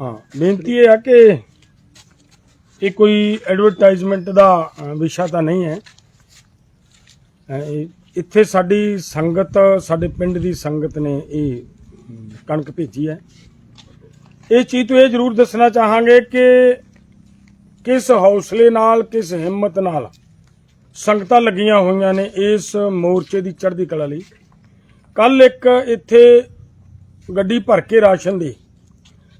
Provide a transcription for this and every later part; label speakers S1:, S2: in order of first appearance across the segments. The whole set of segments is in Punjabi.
S1: ਹਾਂ ਬੇਨਤੀ ਇਹ ਹੈ ਕਿ ਇਹ ਕੋਈ ਐਡਵਰਟਾਈਜ਼ਮੈਂਟ ਦਾ ਅ, ਵਿਸ਼ਾ ਤਾਂ ਨਹੀਂ ਹੈ। ਅ, ਇਹ- ਇੱਥੇ ਸਾਡੀ ਸੰਗਤ ਸਾਡੇ ਪਿੰਡ ਦੀ ਸੰਗਤ ਨੇ ਇਹ ਅਮ, ਕਣਕ ਭੇਜੀ ਹੈ। ਇਹ ਚੀਜ਼ ਤੋਂ ਇਹ ਜ਼ਰੂਰ ਦੱਸਣਾ ਚਾਹਾਂਗੇ ਕਿ ਕਿਸ ਹੌਸਲੇ ਨਾਲ ਕਿਸ ਹਿੰਮਤ ਨਾਲ ਸੰਗਤਾਂ ਲੱਗੀਆਂ ਹੋਈਆਂ ਨੇ ਇਸ ਮੋਰਚੇ ਦੀ ਚੜ੍ਹਦੀ ਕਲਾ ਲਈ। ਕੱਲ ਇੱਕ ਇੱਥੇ ਗੱਡੀ ਭਰ ਕੇ ਰਾਸ਼ਨ ਦੀ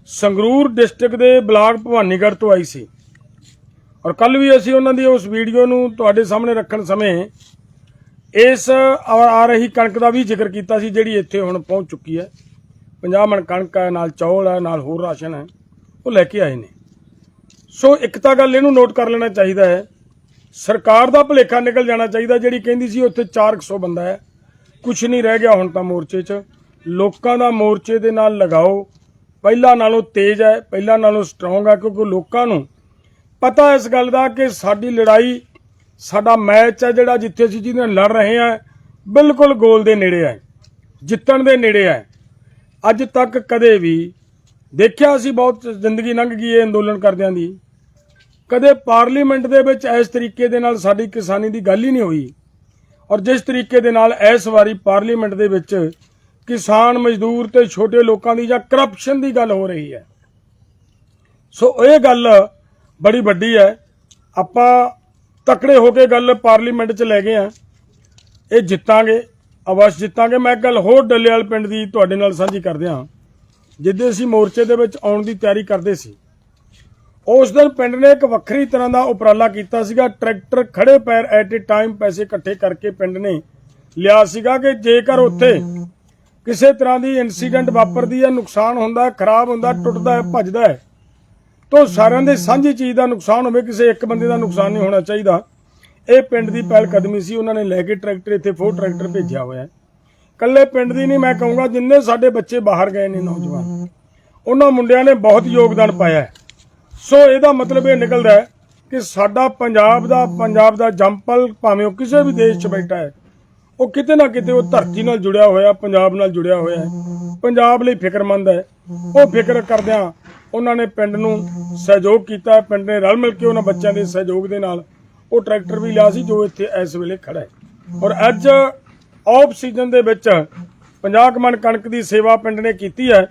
S1: ਸੰਗਰੂਰ ਡਿਸਟ੍ਰਿਕਟ ਦੇ ਬਲਾਕ ਭਵਾਨੀਗੜ੍ਹ ਤੋਂ ਆਈ ਸੀ। ਔਰ ਕੱਲ ਵੀ ਅਸੀਂ ਉਹਨਾਂ ਦੀ ਉਸ ਵੀਡੀਓ ਨੂੰ ਤੁਹਾਡੇ ਸਾਹਮਣੇ ਰੱਖਣ ਸਮੇਂ ਇਸ ਆ ਰਹੀ ਕਣਕ ਦਾ ਵੀ ਜ਼ਿਕਰ ਕੀਤਾ ਸੀ, ਜਿਹੜੀ ਇੱਥੇ ਹੁਣ ਪਹੁੰਚ ਚੁੱਕੀ ਹੈ। 50 ਮਣ ਕਣਕ ਹੈ, ਨਾਲ ਚੌਲ ਹੈ, ਨਾਲ ਹੋਰ ਰਾਸ਼ਨ ਹੈ, ਉਹ ਲੈ ਕੇ ਆਏ ਨੇ। ਸੋ ਇੱਕ ਤਾਂ ਗੱਲ ਇਹਨੂੰ ਨੋਟ ਕਰ ਲੈਣਾ ਚਾਹੀਦਾ ਹੈ, ਸਰਕਾਰ ਦਾ ਭੁਲੇਖਾ ਨਿਕਲ ਜਾਣਾ ਚਾਹੀਦਾ, ਜਿਹੜੀ ਕਹਿੰਦੀ ਸੀ ਉੱਥੇ 400 ਬੰਦਾ ਹੈ। ਕੁਝ ਨਹੀਂ ਰਹਿ ਗਿਆ ਹੁਣ ਤਾਂ ਮੋਰਚੇ 'ਚ। ਲੋਕਾਂ ਦਾ ਮੋਰਚੇ ਦੇ ਨਾਲ ਲਗਾਓ ਪਹਿਲਾਂ ਨਾਲੋਂ ਤੇਜ਼ ਹੈ, ਪਹਿਲਾਂ ਨਾਲੋਂ ਸਟਰੋਂਗ ਹੈ ਕਿਉਂਕਿ ਲੋਕਾਂ ਨੂੰ ਪਤਾ ਇਸ ਗੱਲ ਦਾ ਕਿ ਸਾਡੀ ਲੜਾਈ, ਸਾਡਾ ਮੈਚ ਹੈ ਜਿਹੜਾ ਜਿੱਥੇ ਅਸੀਂ ਜਿਹਦੇ ਨਾਲ ਲੜ ਰਹੇ ਹਾਂ, ਬਿਲਕੁਲ ਗੋਲ ਦੇ ਨੇੜੇ ਹੈ, ਜਿੱਤਣ ਦੇ ਨੇੜੇ ਹੈ। ਅੱਜ ਤੱਕ ਕਦੇ ਵੀ ਦੇਖਿਆ ਅਸੀਂ ਬਹੁਤ ਜ਼ਿੰਦਗੀ ਲੰਘ ਗਈ ਇਹ ਅੰਦੋਲਨ ਕਰਦਿਆਂ ਦੀ। ਕਦੇ ਪਾਰਲੀਮੈਂਟ ਦੇ ਵਿੱਚ ਇਸ ਤਰੀਕੇ ਦੇ ਨਾਲ ਸਾਡੀ ਕਿਸਾਨੀ ਦੀ ਗੱਲ ਹੀ ਨਹੀਂ ਹੋਈ। ਔਰ ਜਿਸ ਤਰੀਕੇ ਦੇ ਨਾਲ ਇਸ ਵਾਰੀ ਪਾਰਲੀਮੈਂਟ ਦੇ ਵਿੱਚ ਕਿਸਾਨ ਮਜ਼ਦੂਰ ਤੇ ਛੋਟੇ ਲੋਕਾਂ ਦੀ ਜਾਂ ਕਰਪਸ਼ਨ ਦੀ ਗੱਲ ਹੋ ਰਹੀ ਹੈ। ਸੋ ਇਹ ਗੱਲ ਬੜੀ ਵੱਡੀ ਹੈ। ਆਪਾਂ ਤਕੜੇ ਹੋ ਕੇ ਗੱਲ ਪਾਰਲੀਮੈਂਟ 'ਚ ਲੈ ਗਏ ਆ ਇਹ ਜਿੱਤਾਂਗੇ ਅਵਸ਼ ਜਿੱਤਾਂਗੇ। ਮੈਂ ਇੱਕ ਗੱਲ ਹੋਰ ਡੱਲੇਵਾਲ ਪਿੰਡ ਦੀ ਤੁਹਾਡੇ ਨਾਲ ਸਾਂਝੀ ਕਰਦੇ ਹਾਂ। ਜਿੱਦੇ ਅਸੀਂ ਮੋਰਚੇ ਦੇ ਵਿੱਚ ਆਉਣ ਦੀ ਤਿਆਰੀ ਕਰਦੇ ਸੀ, ਉਸ ਦਿਨ ਪਿੰਡ ਨੇ ਇੱਕ ਵੱਖਰੀ ਤਰ੍ਹਾਂ ਦਾ ਉਪਰਾਲਾ ਕੀਤਾ ਸੀਗਾ। ਟਰੈਕਟਰ ਖੜੇ ਪੈਰ ਐਟ ਏ ਟਾਈਮ ਪੈਸੇ ਇਕੱਠੇ ਕਰਕੇ ਪਿੰਡ ਨੇ ਲਿਆ ਸੀਗਾ ਕਿ ਜੇਕਰ ਉੱਥੇ ਕਿਸੇ ਤਰ੍ਹਾਂ ਦੀ ਇਨਸੀਡੈਂਟ ਵਾਪਰਦੀ ਹੈ ਨੁਕਸਾਨ ਹੁੰਦਾ ਖਰਾਬ ਹੁੰਦਾ ਟੁੱਟਦਾ ਹੈ ਭੱਜਦਾ ਹੈ ਤੋਂ ਸਾਰਿਆਂ ਦੇ ਸਾਂਝੀ ਚੀਜ਼ ਦਾ ਨੁਕਸਾਨ ਹੋਵੇ ਕਿਸੇ ਇੱਕ ਬੰਦੇ ਦਾ ਨੁਕਸਾਨ ਨਹੀਂ ਹੋਣਾ ਚਾਹੀਦਾ। ਇਹ ਪਿੰਡ ਦੀ ਪਹਿਲ ਕਦਮੀ ਸੀ ਉਹਨਾਂ ਨੇ ਲੈ ਕੇ ਟਰੈਕਟਰ ਇੱਥੇ ਫੋਰ ਟਰੈਕਟਰ ਭੇਜਿਆ ਹੋਇਆ ਹੈ। ਕੱਲੇ ਪਿੰਡ ਦੀ ਨਹੀਂ ਮੈਂ ਕਹੂੰਗਾ ਜਿੰਨੇ ਸਾਡੇ ਬੱਚੇ ਬਾਹਰ ਗਏ ਨੇ ਨੌਜਵਾਨ ਉਹਨਾਂ ਮੁੰਡਿਆਂ ਨੇ ਬਹੁਤ ਯੋਗਦਾਨ ਪਾਇਆ ਹੈ। ਸੋ ਇਹਦਾ ਮਤਲਬ ਇਹ ਨਿਕਲਦਾ ਹੈ ਕਿ ਸਾਡਾ ਪੰਜਾਬ ਦਾ ਪੰਜਾਬ ਦਾ ਜੰਪਲ ਭਾਵੇਂ ਉਹ ਕਿਸੇ ਵੀ ਦੇਸ਼ 'ਚ ਬੈਠਾ ਹੈ ਉਹ ਕਿਤੇ ਨਾ ਕਿਤੇ ਉਹ ਧਰਤੀ ਨਾਲ ਜੁੜਿਆ ਹੋਇਆ, ਪੰਜਾਬ ਨਾਲ ਜੁੜਿਆ ਹੋਇਆ ਹੈ। ਪੰਜਾਬ ਲਈ ਫਿਕਰਮੰਦ ਹੈ। ਉਹ ਫਿਕਰ ਕਰਦਿਆਂ ਉਹਨਾਂ ਨੇ ਪਿੰਡ ਨੂੰ ਸਹਿਯੋਗ ਕੀਤਾ। ਪਿੰਡ ਨੇ ਰਲ ਮਿਲ ਕੇ ਉਹਨਾਂ ਬੱਚਿਆਂ ਦੇ ਸਹਿਯੋਗ ਦੇ ਨਾਲ ਉਹ ਟਰੈਕਟਰ ਵੀ ਲਿਆ ਸੀ, ਜੋ ਇੱਥੇ ਇਸ ਵੇਲੇ ਖੜਾ ਹੈ। ਔਰ ਅੱਜ ਆਫ ਸੀਜ਼ਨ ਦੇ ਵਿੱਚ 50 ਕੁ ਕਣਕ ਦੀ ਸੇਵਾ ਪਿੰਡ ਨੇ ਕੀਤੀ ਹੈ।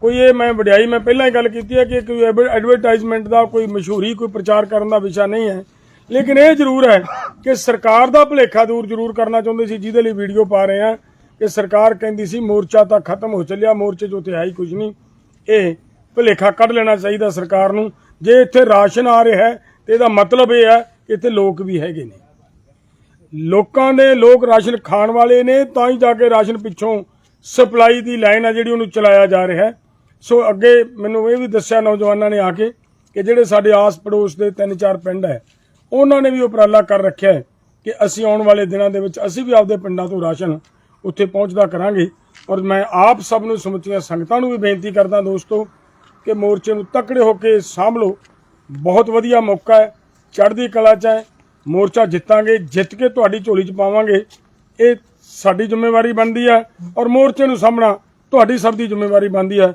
S1: ਕੋਈ ਇਹ ਮੈਂ ਵਡਿਆਈ, ਮੈਂ ਪਹਿਲਾਂ ਹੀ ਗੱਲ ਕੀਤੀ ਹੈ ਕਿ ਕੋਈ ਐਡਵਰਟਾਈਜ਼ਮੈਂਟ ਦਾ ਕੋਈ ਮਸ਼ਹੂਰੀ, ਕੋਈ ਪ੍ਰਚਾਰ ਕਰਨ ਦਾ ਵਿਸ਼ਾ ਨਹੀਂ ਹੈ। ਲੇਕਿਨ ਇਹ ਜ਼ਰੂਰ ਹੈ ਕਿ ਸਰਕਾਰ ਦਾ ਭੁਲੇਖਾ ਦੂਰ ਜ਼ਰੂਰ ਕਰਨਾ ਚਾਹੁੰਦੇ ਸੀ, ਜਿਹਦੇ ਲਈ ਵੀਡੀਓ ਪਾ ਰਹੇ ਆ ਕਿ ਸਰਕਾਰ ਕਹਿੰਦੀ ਸੀ, ਮੋਰਚਾ ਤਾਂ ਖਤਮ ਹੋ ਚੱਲਿਆ, ਮੋਰਚੇ 'ਚ ਉੱਥੇ ਹੈ ਹੀ ਕੁਝ ਨਹੀਂ। ਇਹ ਭੁਲੇਖਾ ਕੱਢ ਲੈਣਾ ਚਾਹੀਦਾ ਸਰਕਾਰ ਨੂੰ। ਜੇ ਇੱਥੇ ਰਾਸ਼ਨ ਆ ਰਿਹਾ ਹੈ, ਤੇ ਇਹਦਾ ਮਤਲਬ ਇਹ ਹੈ ਕਿ ਇੱਥੇ ਲੋਕ ਵੀ ਹੈਗੇ ਨੇ। ਲੋਕਾਂ ਦੇ ਲੋਕ ਰਾਸ਼ਨ ਖਾਣ ਵਾਲੇ ਨੇ, ਤਾਂ ਹੀ ਜਾ ਕੇ ਰਾਸ਼ਨ ਪਿੱਛੋਂ ਸਪਲਾਈ ਦੀ ਲਾਈਨ ਆ ਜਿਹੜੀ ਉਹਨੂੰ ਚਲਾਇਆ ਜਾ ਰਿਹਾ ਸੋ ਅੱਗੇ ਮੈਨੂੰ ਇਹ ਵੀ ਦੱਸਿਆ ਨੌਜਵਾਨਾਂ ਨੇ ਆ ਕੇ ਕਿ ਜਿਹੜੇ ਸਾਡੇ ਆਸ ਪੜੋਸ ਦੇ ਤਿੰਨ ਚਾਰ ਪਿੰਡ ਹੈ ਉਹਨਾਂ ਨੇ ਵੀ ਉਪਰਾਲਾ ਕਰ ਰੱਖਿਆ ਹੈ ਕਿ ਅਸੀਂ ਆਉਣ ਵਾਲੇ ਦਿਨਾਂ ਦੇ ਵਿੱਚ ਅਸੀਂ ਵੀ ਆਪਦੇ ਪਿੰਡਾਂ ਤੋਂ ਰਾਸ਼ਨ ਉੱਥੇ ਪਹੁੰਚਦਾ ਕਰਾਂਗੇ। ਔਰ ਮੈਂ ਆਪ ਸਭ ਨੂੰ ਸਮੁੱਚੀਆਂ ਸੰਗਤਾਂ ਨੂੰ ਵੀ ਬੇਨਤੀ ਕਰਦਾ ਦੋਸਤੋ ਕਿ ਮੋਰਚੇ ਨੂੰ ਤਕੜੇ ਹੋ ਕੇ ਸਾਂਭ ਲਓ ਬਹੁਤ ਵਧੀਆ ਮੌਕਾ ਹੈ, ਚੜ੍ਹਦੀ ਕਲਾ ਚ ਹੈ, ਮੋਰਚਾ ਜਿੱਤਾਂਗੇ, ਜਿੱਤ ਕੇ ਤੁਹਾਡੀ ਝੋਲੀ ਚ ਪਾਵਾਂਗੇ। ਇਹ ਸਾਡੀ ਜ਼ਿੰਮੇਵਾਰੀ ਬਣਦੀ ਹੈ ਔਰ ਮੋਰਚੇ ਨੂੰ ਸਾਹਮਣਾ ਤੁਹਾਡੀ ਸਭ ਦੀ ਜ਼ਿੰਮੇਵਾਰੀ ਬਣਦੀ ਹੈ।